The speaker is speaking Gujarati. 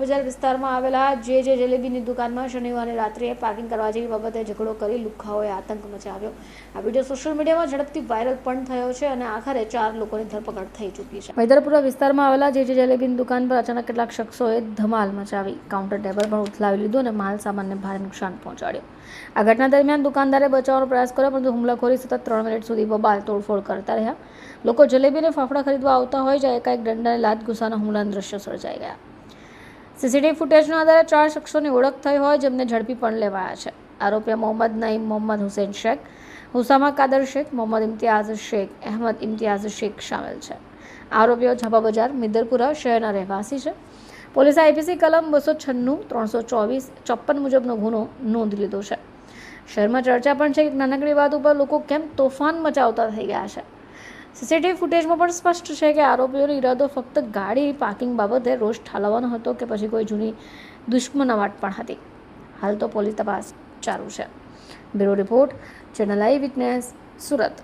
બજાર વિસ્તારમાં આવેલા જે જે જલેબીની દુકાનમાં શનિવારે રાત્રે પાર્કિંગ કરવા જેવી બાબતે ઝઘડો કરી લુખાઓએ આતંક મચાવ્યો. આ વીડિયો સોશિયલ મીડિયામાં ઝડપથી વાયરલ પણ થયો છે અને આખરે ચાર લોકોની ધરપકડ થઈ ચૂકી છે. વૈદરપુરા વિસ્તારમાં આવેલા જે જે જલેબીની દુકાન પર અચાનક કેટલાક શખ્સોએ ધમાલ મચાવી. કાઉન્ટર ટેબલ પણ ઉથલાવી લીધું અને માલ સામાનને ભારે નુકસાન પહોંચાડ્યું. આ ઘટના દરમિયાન દુકાનદારે બચાવવાનો પ્રયાસ કર્યો, પરંતુ હુમલાખોરી સતત ત્રણ મિનિટ સુધી બબાલ તોડફોડ કરતા રહ્યા. લોકો જલેબીને ફાફડા ખરીદવા આવતા હોય, જાય એકાએક દંડાને લાત ગુસ્સાના હુમલાના દ્રશ્યો સર્જાઈ ગયા. સીસીટીવી ફૂટેજના આધારે ચાર શખ્સોની ઓળખ થઈ હોય જેમને ઝડપી પણ લેવાયા છે. આરોપીઓ મોહમ્મદ નઈમ મોહમ્મદ હુસેન શેખ, હુસામા કાદર શેખ, મોહમ્મદ ઇમ્તિયાઝ શેખ, અહેમદ ઇમ્તિયાઝ શેખ સામેલ છે. આરોપીઓ છાપા બજાર, મિદરપુરા શહેરના રહેવાસી છે. પોલીસે આઈપીસી કલમ બસો છન્નું, ત્રણસો ચોવીસ, ચોપ્પન મુજબનો ગુનો નોંધી લીધો છે. શહેરમાં ચર્ચા પણ છે કે નાનકડી વાત ઉપર લોકો કેમ તોફાન મચાવતા થઈ ગયા છે? સીસીટીવી ફૂટેજમાં પણ સ્પષ્ટ છે કે આરોપીઓનો ઈરાદો ફક્ત ગાડી પાર્કિંગ બાબતે રોષ ઠાલવવાનો હતો કે પછી કોઈ જૂની દુશ્મનાવટ પણ હતી. હાલ તો પોલીસ તપાસ ચાલુ છે. Bureau report, channel eyewitness, Surat.